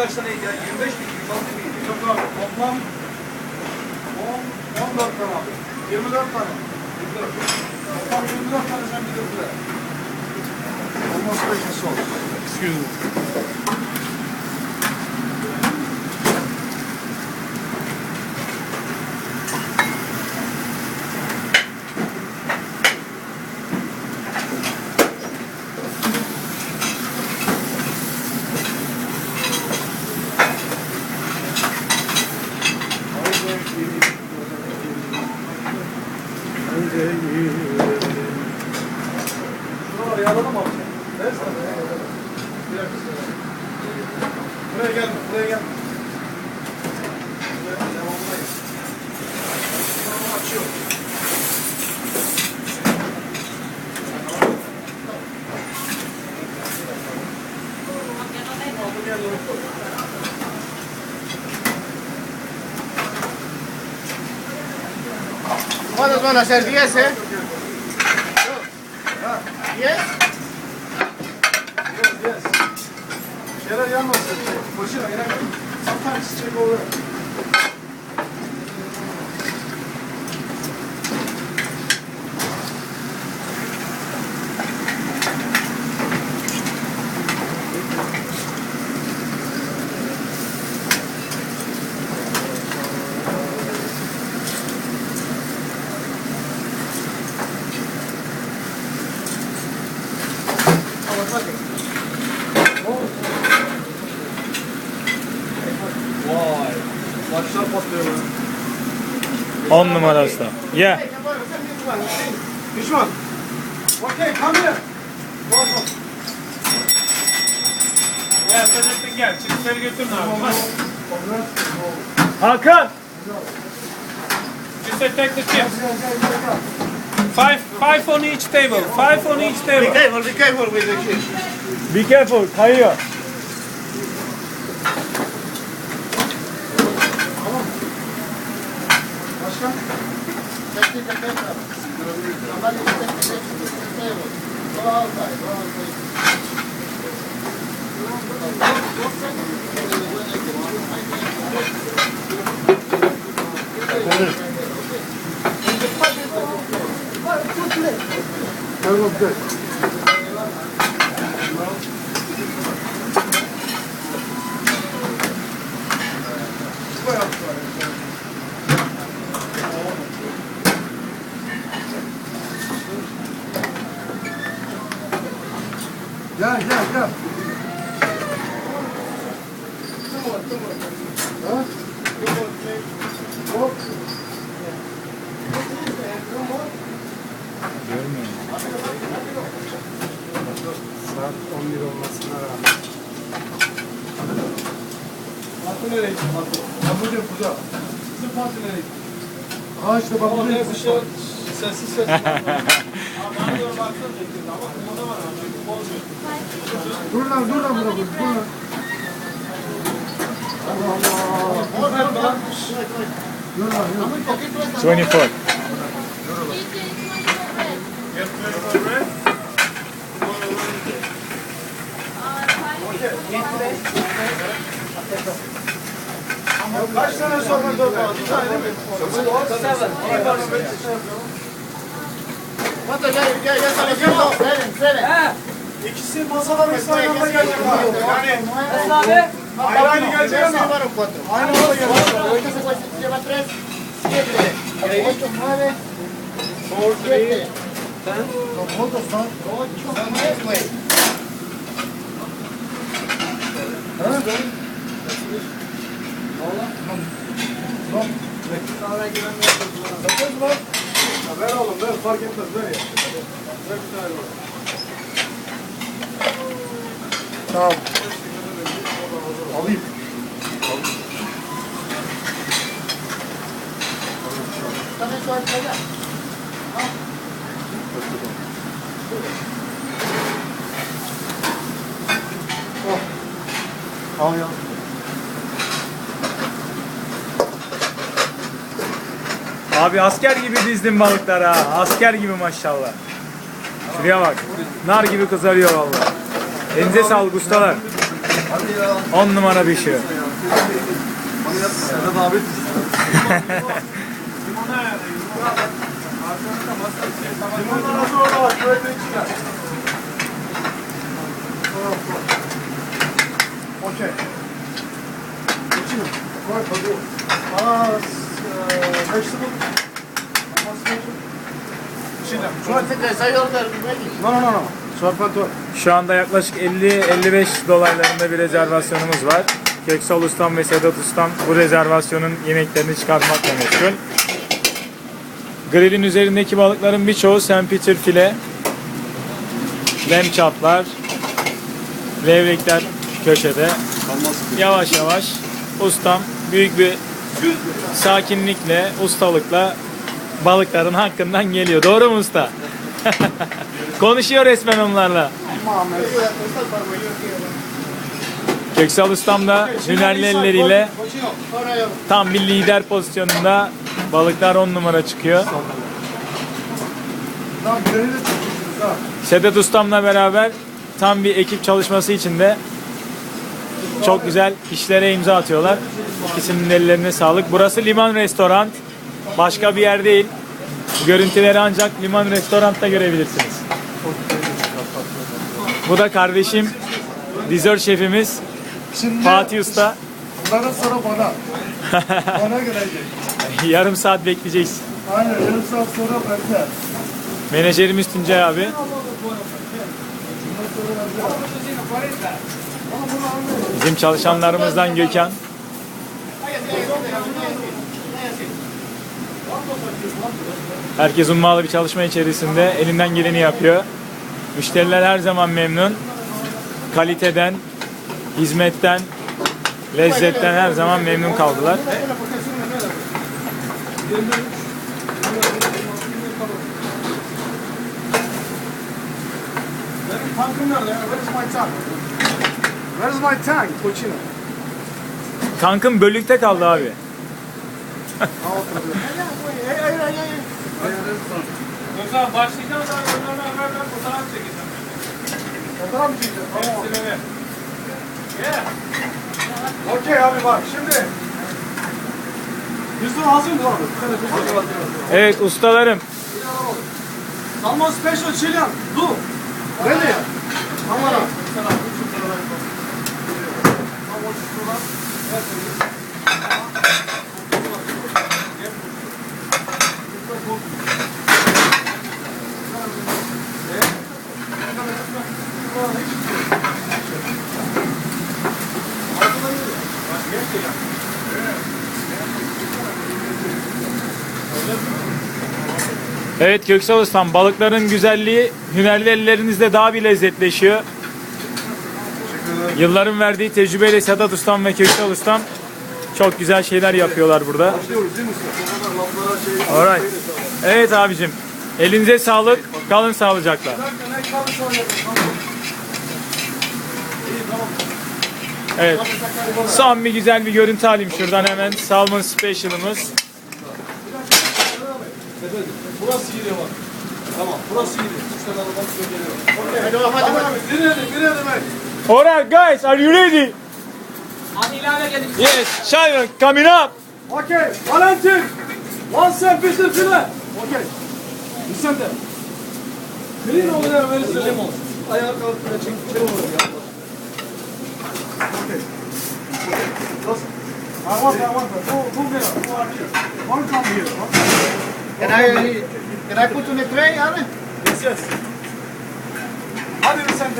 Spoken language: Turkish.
kaç tane ya 25 mi 26 mı? Yok abi toplam 10, 14 tane abi. 24 tane. Toplam 24 tane sen bilirsin. Almost like a salt. Excuse me. Şuraları yağladım abi sen. Ver sana. Bir dakika. Buraya gelme, buraya gelme. Buraya devamındayız. Şunu açıyor. Aldım yerlere koy. ¿Cuántos van a ser? ¿10, eh? ¿10? Yes. Şeyler yanmasın. Boşuna gerek yok. Sometimes check over. Başlar patlıyor böyle. 10 numara usta. Yeah. Düşman. Okay, come here. Welcome. Ya Selahattin gel. Çocukları götürün abi. Hakan. Just take the chips. Five, five on each table. Five on each Be table. careful, be careful with the kids. Be careful. Kayıyor. Good. Gel gel gel. Ha? Hop. Saat 11 olmasına rağmen. Parti nereye gitti parti? Ya burada burada. Bizim parti nereye gitti? Ha işte bak burada gitti. Sessiz sessiz. Dur lan dur lan burada dur lan. Allah Allah. Dur lan dur. 24. Kaç tane sorma dört var? Bir tane mi? ¿Cuántos ya, ya, ya están haciendo? Seven, seven. İkisi masadan ikisi aynı anda gelecek. Yani Nueve. Ayrı ayrı gelecek ama aynı anda gelecek. Dokuz var. Ya ver oğlum ver fark etmez ver ya. Ver bir tane ver. Tamam. Alayım. También son allá. Al ya. Abi asker gibi dizdin balıklar ha. Asker gibi maşallah. Şuraya bak. Nar gibi kızarıyor vallahi. Elinize sağlık ustalar. Hadi ya. 10 numara bir şey. Geçin. Koy hadi. Aa, vegetable. Şimdi. Suerte say order, ready. No, no, no, no. Sorpato. Şu anda yaklaşık 50-55 dolaylarında bir rezervasyonumuz var. Köksal Ustam ve Sedat Ustam bu rezervasyonun yemeklerini çıkartmakla meşgul. Grillin üzerindeki balıkların birçoğu St. Peter file, lem çaplar, levrekler köşede. Yavaş yavaş ustam büyük bir sakinlikle, ustalıkla balıkların hakkından geliyor. Doğru mu usta? Konuşuyor resmen onlarla. Köksal Ustam da hünerli elleriyle tam bir lider pozisyonunda balıklar 10 numara çıkıyor. Sedat Ustam'la beraber tam bir ekip çalışması içinde çok güzel işlere imza atıyorlar. İkisinin ellerine sağlık. Burası Liman Restoran. Başka bir yer değil. Bu görüntüleri ancak Liman Restoran'ta görebilirsiniz. Bu da kardeşim, dizör şefimiz Şimdi Fatih Usta. bunların sonra bana. bana gelecek. Yarım saat bekleyeceğiz. Aynen yarım saat sonra bende. Menajerimiz Tuncay abi. Bizim çalışanlarımızdan Gökhan. Herkes ummalı bir çalışma içerisinde elinden geleni yapıyor. Müşteriler her zaman memnun. Kaliteden, hizmetten, lezzetten her zaman memnun kaldılar. Benim tankım nerede ya? Where's my tank? Where's my tank? Cochino. Tankın bölükte kaldı abi. Yoksa başlayacağım da onlarla haber ver fotoğraf çekeceğim. Fotoğraf mı çekeceğiz? Tamam. Hepsine ver. Yeah. Okey abi bak şimdi. Yüzün hazır mı abi? Evet ustalarım. Salmon special Chilean. Du. Ready? Tamam. Evet Köksal Ustam balıkların güzelliği hünerli ellerinizde daha bir lezzetleşiyor. Yılların verdiği tecrübeyle Sedat Ustam ve Köksal Ustam çok güzel şeyler yapıyorlar burada. Başlıyoruz değil mi usta? Alright. Evet abicim. Elinize sağlık. Kalın sağlıcakla. Evet. Son bir güzel bir görüntü alayım şuradan hemen. Salmon Special'ımız. Burası iyi bak. Tamam, burası iyi. Üç tane adam size geliyor. Hadi bak, hadi bak. Bir dedim, bir dedim ben. Alright guys, are you ready? Hadi ilave gelin. Yes, Sharon, coming up. Okay, Valentin. One cent bitir file. Okay. Listen de. Clean over there, where is the lemon? Ayağa kalk, böyle çek, çek over ya. Okay. Nasıl? I want, I want. Go, go there. Go out here. One come here. One come here. Can I, can I put on the tray, Alan? Yes, yes. Hadi bir sen de.